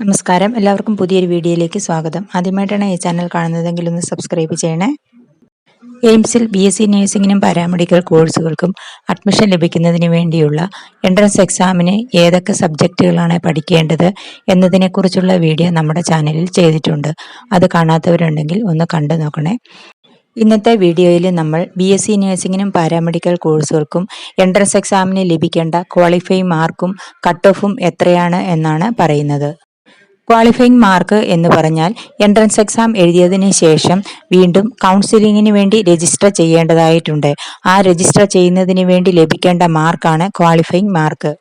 നമസ്കാരം. എല്ലാവർക്കും പുതിയൊരു വീഡിയോയിലേക്ക് സ്വാഗതം. ആദ്യമായിട്ടാണ് ഈ ചാനൽ കാണുന്നതെങ്കിൽ ഒന്ന് സബ്സ്ക്രൈബ് ചെയ്യണേ. എയിംസിൽ ബി എസ് സി നഴ്സിംഗിനും പാരാമെഡിക്കൽ കോഴ്സുകൾക്കും അഡ്മിഷൻ ലഭിക്കുന്നതിന് വേണ്ടിയുള്ള എൻട്രൻസ് എക്സാമിന് ഏതൊക്കെ സബ്ജക്റ്റുകളാണ് പഠിക്കേണ്ടത് എന്നതിനെക്കുറിച്ചുള്ള വീഡിയോ നമ്മുടെ ചാനലിൽ ചെയ്തിട്ടുണ്ട്. അത് കാണാത്തവരുണ്ടെങ്കിൽ ഒന്ന് കണ്ടു നോക്കണേ. ഇന്നത്തെ വീഡിയോയിൽ നമ്മൾ ബി എസ് സി നഴ്സിംഗിനും പാരാമെഡിക്കൽ കോഴ്സുകൾക്കും എൻട്രൻസ് എക്സാമിന് ലഭിക്കേണ്ട ക്വാളിഫൈ മാർക്കും കട്ട് ഓഫും എത്രയാണ് എന്നാണ് പറയുന്നത്. ക്വാളിഫയിങ് മാർക്ക് എന്ന് പറഞ്ഞാൽ എൻട്രൻസ് എക്സാം എഴുതിയതിന് ശേഷം വീണ്ടും കൗൺസിലിങ്ങിന് വേണ്ടി രജിസ്റ്റർ ചെയ്യേണ്ടതായിട്ടുണ്ട്. ആ രജിസ്റ്റർ ചെയ്യുന്നതിന് വേണ്ടി ലഭിക്കേണ്ട മാർക്കാണ് ക്വാളിഫയിങ് മാർക്ക്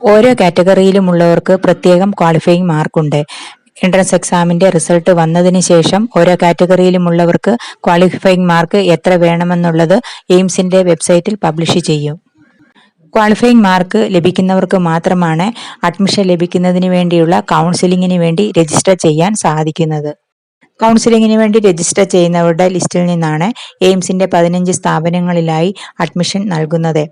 ഓരോ കാറ്റഗറിയിലുമുള്ളവർക്ക് പ്രത്യേകം ക്വാളിഫയിങ് മാർക്കുണ്ട് എൻട്രൻസ് എക്സാമിന്റെ റിസൾട്ട് വന്നതിന് ശേഷം ഓരോ കാറ്റഗറിയിലുമുള്ളവർക്ക് ക്വാളിഫയിങ് മാർക്ക് എത്ര വേണമെന്നുള്ളത് എയിംസിന്റെ വെബ്സൈറ്റിൽ പബ്ലിഷ് ചെയ്യും. ക്വാളിഫയിങ് മാർക്ക് ലഭിക്കുന്നവർക്ക് മാത്രമാണ് അഡ്മിഷൻ ലഭിക്കുന്നതിന് വേണ്ടിയുള്ള കൗൺസിലിങ്ങിന് വേണ്ടി രജിസ്റ്റർ ചെയ്യാൻ സാധിക്കുന്നത്. കൗൺസിലിങ്ങിന് വേണ്ടി രജിസ്റ്റർ ചെയ്യുന്നവരുടെ ലിസ്റ്റിൽ നിന്നാണ് എയിംസിന്റെ പതിനഞ്ച് സ്ഥാപനങ്ങളിലായി അഡ്മിഷൻ നൽകുന്നത്.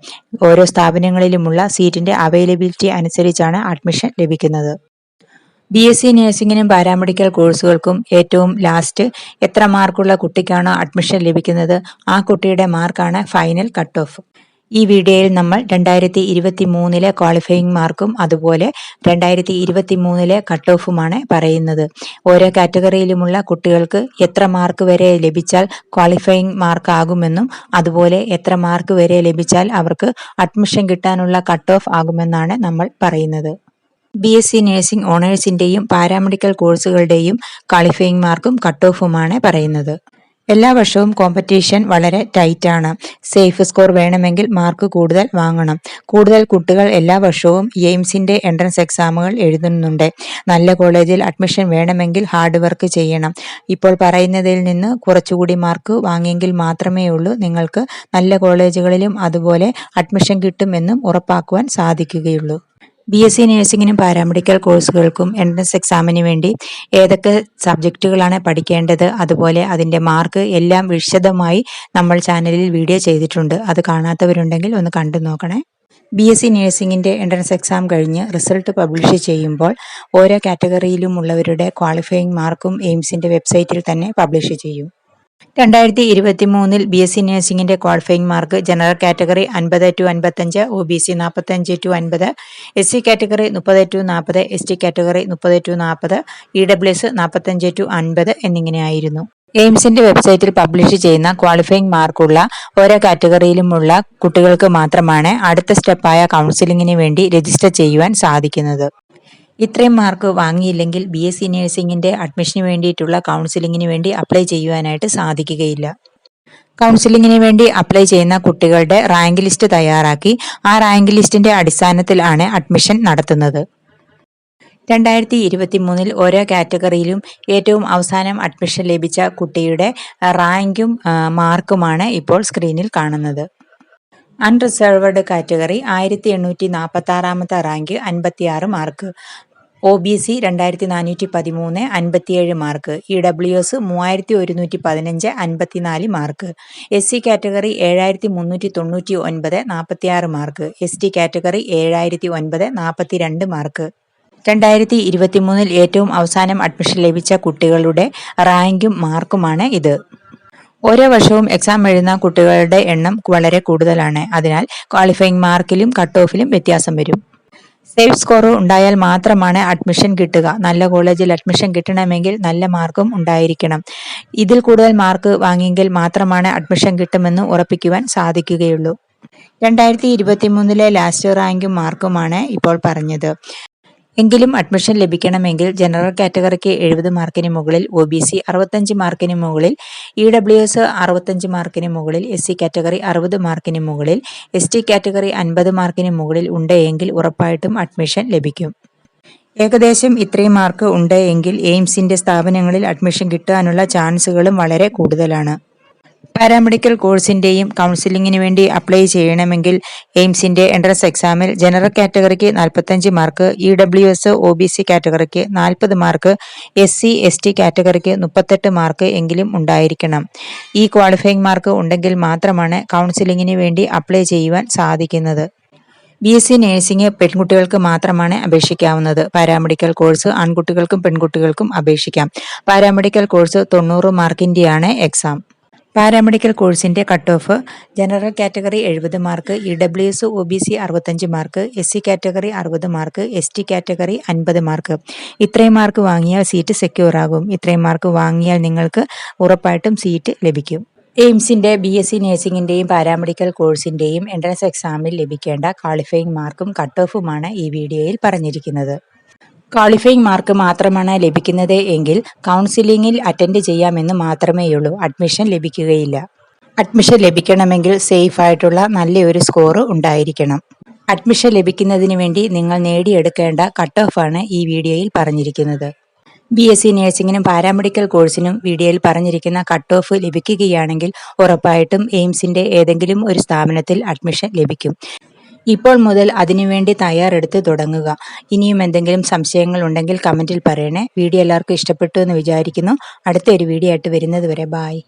ഓരോ സ്ഥാപനങ്ങളിലുമുള്ള സീറ്റിന്റെ അവൈലബിലിറ്റി അനുസരിച്ചാണ് അഡ്മിഷൻ ലഭിക്കുന്നത്. ബി എസ് സി നഴ്സിംഗിനും പാരാമെഡിക്കൽ കോഴ്സുകൾക്കും ഏറ്റവും ലാസ്റ്റ് എത്ര മാർക്കുള്ള കുട്ടിക്കാണോ അഡ്മിഷൻ ലഭിക്കുന്നത് ആ കുട്ടിയുടെ മാർക്കാണ് ഫൈനൽ കട്ട് ഓഫ് ഈ വീഡിയോയിൽ നമ്മൾ രണ്ടായിരത്തി ഇരുപത്തി മൂന്നിലെ ക്വാളിഫയിങ് മാർക്കും അതുപോലെ രണ്ടായിരത്തി ഇരുപത്തി മൂന്നിലെ കട്ട് ഓഫുമാണ് പറയുന്നത്. ഓരോ കാറ്റഗറിയിലുമുള്ള കുട്ടികൾക്ക് എത്ര മാർക്ക് വരെ ലഭിച്ചാൽ ക്വാളിഫയിങ് മാർക്ക് ആകുമെന്നും അതുപോലെ എത്ര മാർക്ക് വരെ ലഭിച്ചാൽ അവർക്ക് അഡ്മിഷൻ കിട്ടാനുള്ള കട്ട് ഓഫ് ആകുമെന്നാണ് നമ്മൾ പറയുന്നത്. ബി എസ് സി നഴ്സിംഗ് ഓണേഴ്സിന്റെയും പാരാമെഡിക്കൽ കോഴ്സുകളുടെയും ക്വാളിഫയിങ് മാർക്കും കട്ട് ഓഫുമാണ് പറയുന്നത്. എല്ലാ വർഷവും കോമ്പറ്റീഷൻ വളരെ ടൈറ്റ് ആണ്. സേഫ് സ്കോർ വേണമെങ്കിൽ മാർക്ക് കൂടുതൽ വാങ്ങണം. കൂടുതൽ കുട്ടികൾ എല്ലാ വർഷവും എയിംസിന്റെ എൻട്രൻസ് എക്സാമുകൾ എഴുതുന്നുണ്ട്. നല്ല കോളേജിൽ അഡ്മിഷൻ വേണമെങ്കിൽ ഹാർഡ് വർക്ക് ചെയ്യണം. ഇപ്പോൾ പറയുന്നതിൽ നിന്ന് കുറച്ചുകൂടി മാർക്ക് വാങ്ങിയെങ്കിൽ മാത്രമേ ഉള്ളൂ. നിങ്ങൾക്ക് നല്ല കോളേജുകളിലും അതുപോലെ അഡ്മിഷൻ കിട്ടുമെന്നും ഉറപ്പാക്കുവാൻ സാധിക്കുകയുള്ളൂ. ബി എസ് സി നഴ്സിംഗിനും പാരാമെഡിക്കൽ കോഴ്സുകൾക്കും എൻട്രൻസ് എക്സാമിന് വേണ്ടി ഏതൊക്കെ സബ്ജക്റ്റുകളാണ് പഠിക്കേണ്ടത്? അതുപോലെ അതിന്റെ മാർക്ക് എല്ലാം വിശദമായി നമ്മൾ ചാനലിൽ വീഡിയോ ചെയ്തിട്ടുണ്ട്. അത് കാണാത്തവരുണ്ടെങ്കിൽ ഒന്ന് കണ്ടു നോക്കണേ. ബി എസ് സി നഴ്സിംഗിന്റെ എൻട്രൻസ് എക്സാം കഴിഞ്ഞ് റിസൾട്ട് പബ്ലിഷ് ചെയ്യുമ്പോൾ ഓരോ കാറ്റഗറിയിലും ഉള്ളവരുടെ ക്വാളിഫയിങ് മാർക്കും എയിംസിന്റെ വെബ്സൈറ്റിൽ തന്നെ പബ്ലിഷ് ചെയ്യും. രണ്ടായിരത്തി ഇരുപത്തി മൂന്നിൽ ബി എസ് സി നഴ്സിംഗിന്റെ ക്വാളിഫയിങ് മാർക്ക് ജനറൽ കാറ്റഗറി അൻപത് ടു അൻപത്തഞ്ച് ഒ ബി സി നാൽപ്പത്തഞ്ച് ടു അൻപത് എസ് സി കാറ്റഗറി മുപ്പത് ടു നാൽപ്പത് എസ് ടി കാറ്റഗറി മുപ്പത് ടു നാൽപ്പത് ഇ ഡബ്ല്യു എസ് നാൽപ്പത്തഞ്ച് ടു അൻപത് എന്നിങ്ങനെയായിരുന്നു. എയിംസിന്റെ വെബ്സൈറ്റിൽ പബ്ലിഷ് ചെയ്യുന്ന ക്വാളിഫയിങ് മാർക്കുള്ള ഓരോ കാറ്റഗറിയിലുമുള്ള കുട്ടികൾക്ക് മാത്രമാണ് അടുത്ത സ്റ്റെപ്പായ കൗൺസിലിംഗിന് വേണ്ടി രജിസ്റ്റർ ചെയ്യുവാൻ സാധിക്കുന്നത്. ഇത്രയും മാർക്ക് വാങ്ങിയില്ലെങ്കിൽ ബി എസ് സി നഴ്സിംഗിന്റെ അഡ്മിഷന് വേണ്ടിയിട്ടുള്ള കൗൺസിലിങ്ങിന് വേണ്ടി അപ്ലൈ ചെയ്യുവാനായിട്ട് സാധിക്കുകയില്ല. കൗൺസിലിങ്ങിന് വേണ്ടി അപ്ലൈ ചെയ്യുന്ന കുട്ടികളുടെ റാങ്ക് ലിസ്റ്റ് തയ്യാറാക്കി ആ റാങ്ക് ലിസ്റ്റിന്റെ അടിസ്ഥാനത്തിലാണ് അഡ്മിഷൻ നടത്തുന്നത്. രണ്ടായിരത്തി ഇരുപത്തി മൂന്നിൽ ഓരോ കാറ്റഗറിയിലും ഏറ്റവും അവസാനം അഡ്മിഷൻ ലഭിച്ച കുട്ടിയുടെ റാങ്കും മാർക്കുമാണ് ഇപ്പോൾ സ്ക്രീനിൽ കാണുന്നത്. അൺറിസർവ്ഡ് കാറ്റഗറി ആയിരത്തി എണ്ണൂറ്റി നാൽപ്പത്തി ആറാമത്തെ റാങ്ക് അൻപത്തിയാറ് മാർക്ക്. ഒ ബി സി രണ്ടായിരത്തി നാനൂറ്റി പതിമൂന്ന് അൻപത്തിയേഴ് മാർക്ക് ഇ ഡബ്ല്യു എസ് മൂവായിരത്തി ഒരുന്നൂറ്റി പതിനഞ്ച് അൻപത്തിനാല് മാർക്ക് എസ് സി കാറ്റഗറി ഏഴായിരത്തി മുന്നൂറ്റി തൊണ്ണൂറ്റി ഒൻപത് നാൽപ്പത്തിയാറ് മാർക്ക് എസ് ടി കാറ്റഗറി ഏഴായിരത്തി ഒൻപത് നാൽപ്പത്തി രണ്ട് മാർക്ക്. രണ്ടായിരത്തി ഇരുപത്തി മൂന്നിൽ ഏറ്റവും അവസാനം അഡ്മിഷൻ ലഭിച്ച കുട്ടികളുടെ റാങ്കും മാർക്കുമാണ് ഇത്. ഓരോ വർഷവും എക്സാം എഴുതുന്ന കുട്ടികളുടെ എണ്ണം വളരെ കൂടുതലാണ്. അതിനാൽ ക്വാളിഫയിങ് മാർക്കിലും കട്ട് ഓഫിലും വ്യത്യാസം വരും. സേഫ് സ്കോർ ഉണ്ടായാൽ മാത്രമാണ് അഡ്മിഷൻ കിട്ടുക. നല്ല കോളേജിൽ അഡ്മിഷൻ കിട്ടണമെങ്കിൽ നല്ല മാർക്കും ഉണ്ടായിരിക്കണം. ഇതിൽ കൂടുതൽ മാർക്ക് വാങ്ങിയെങ്കിൽ മാത്രമാണ് അഡ്മിഷൻ കിട്ടുമെന്ന് ഉറപ്പിക്കുവാൻ സാധിക്കുകയുള്ളൂ. രണ്ടായിരത്തി ഇരുപത്തി മൂന്നിലെ ലാസ്റ്റ് റാങ്കും മാർക്കുമാണ് ഇപ്പോൾ പറഞ്ഞത്. എങ്കിലും അഡ്മിഷൻ ലഭിക്കണമെങ്കിൽ ജനറൽ കാറ്റഗറിക്ക് എഴുപത് മാർക്കിന് മുകളിൽ ഒ ബി സി അറുപത്തഞ്ച് മാർക്കിന് മുകളിൽ ഇ ഡബ്ല്യു എസ് അറുപത്തഞ്ച് മാർക്കിന് മുകളിൽ എസ് സി കാറ്റഗറി അറുപത് മാർക്കിന് മുകളിൽ എസ് ടി കാറ്റഗറി അൻപത് മാർക്കിന് മുകളിൽ ഉണ്ടെങ്കിൽ ഉറപ്പായിട്ടും അഡ്മിഷൻ ലഭിക്കും. ഏകദേശം ഇത്രയും മാർക്ക് ഉണ്ട് എങ്കിൽ എയിംസിന്റെ സ്ഥാപനങ്ങളിൽ അഡ്മിഷൻ കിട്ടാനുള്ള ചാൻസുകളും വളരെ കൂടുതലാണ്. പാരാമെഡിക്കൽ കോഴ്സിന്റെയും കൗൺസിലിംഗിന് വേണ്ടി അപ്ലൈ ചെയ്യണമെങ്കിൽ എയിംസിന്റെ എൻട്രൻസ് എക്സാമിൽ ജനറൽ കാറ്റഗറിക്ക് നാൽപ്പത്തഞ്ച് mark E W S O B C കാറ്റഗറിക്ക് നാൽപ്പത് mark S C S T കാറ്റഗറിക്ക് മുപ്പത്തെട്ട് മാർക്ക് എങ്കിലും ഉണ്ടായിരിക്കണം. ഈ ക്വാളിഫയിങ് മാർക്ക് ഉണ്ടെങ്കിൽ മാത്രമാണ് കൗൺസിലിംഗിന് വേണ്ടി അപ്ലൈ ചെയ്യുവാൻ സാധിക്കുന്നത്. ബി എസ് സി നഴ്സിംഗ് പെൺകുട്ടികൾക്ക് മാത്രമാണ് അപേക്ഷിക്കാവുന്നത്. പാരാമെഡിക്കൽ കോഴ്സ് ആൺകുട്ടികൾക്കും പെൺകുട്ടികൾക്കും അപേക്ഷിക്കാം. പാരാമെഡിക്കൽ കോഴ്സ് തൊണ്ണൂറ് മാർക്കിന്റെയാണ് എക്സാം. പാരാമെഡിക്കൽ കോഴ്സിന്റെ കട്ട് ഓഫ് ജനറൽ കാറ്റഗറി എഴുപത് mark E W S O B C അറുപത്തഞ്ച് മാർക്ക് എസ് സി കാറ്റഗറി അറുപത് മാർക്ക് എസ് ടി കാറ്റഗറി അൻപത് മാർക്ക്. ഇത്രയും മാർക്ക് വാങ്ങിയാൽ സീറ്റ് സെക്യൂർ ആകും. ഇത്രയും മാർക്ക് വാങ്ങിയാൽ നിങ്ങൾക്ക് ഉറപ്പായിട്ടും സീറ്റ് ലഭിക്കും. എയിംസിന്റെ ബി എസ് സി നഴ്സിംഗിന്റെയും പാരാമെഡിക്കൽ കോഴ്സിന്റെയും എൻട്രൻസ് എക്സാമിൽ ലഭിക്കേണ്ട ക്വാളിഫയിങ് മാർക്കും കട്ട് ഓഫുമാണ് ഈ വീഡിയോയിൽ പറഞ്ഞിരിക്കുന്നത്. ക്വാളിഫയിങ് മാർക്ക് മാത്രമാണ് ലഭിക്കുന്നത് എങ്കിൽ കൗൺസിലിംഗിൽ അറ്റൻഡ് ചെയ്യാമെന്ന് മാത്രമേയുള്ളൂ. അഡ്മിഷൻ ലഭിക്കുകയില്ല. അഡ്മിഷൻ ലഭിക്കണമെങ്കിൽ സേഫ് ആയിട്ടുള്ള നല്ലൊരു സ്കോർ ഉണ്ടായിരിക്കണം. അഡ്മിഷൻ ലഭിക്കുന്നതിന് വേണ്ടി നിങ്ങൾ നേടിയെടുക്കേണ്ട കട്ട് ഓഫ് ആണ് ഈ വീഡിയോയിൽ പറഞ്ഞിരിക്കുന്നത്. ബി എസ് സി നഴ്സിംഗിനും പാരാമെഡിക്കൽ കോഴ്സിനും വീഡിയോയിൽ പറഞ്ഞിരിക്കുന്ന കട്ട് ഓഫ് ലഭിക്കുകയാണെങ്കിൽ ഉറപ്പായിട്ടും എയിംസിന്റെ ഏതെങ്കിലും ഒരു സ്ഥാപനത്തിൽ അഡ്മിഷൻ ലഭിക്കും. ഇപ്പോൾ മുതൽ അതിനുവേണ്ടി തയ്യാറെടുത്ത് തുടങ്ങുക. ഇനിയും എന്തെങ്കിലും സംശയങ്ങൾ ഉണ്ടെങ്കിൽ കമന്റിൽ പറയണേ. വീഡിയോ എല്ലാവർക്കും ഇഷ്ടപ്പെട്ടു എന്ന് വിചാരിക്കുന്നു. അടുത്ത ഒരു വീഡിയോ ആയിട്ട് വരുന്നത് വരെ ബായ്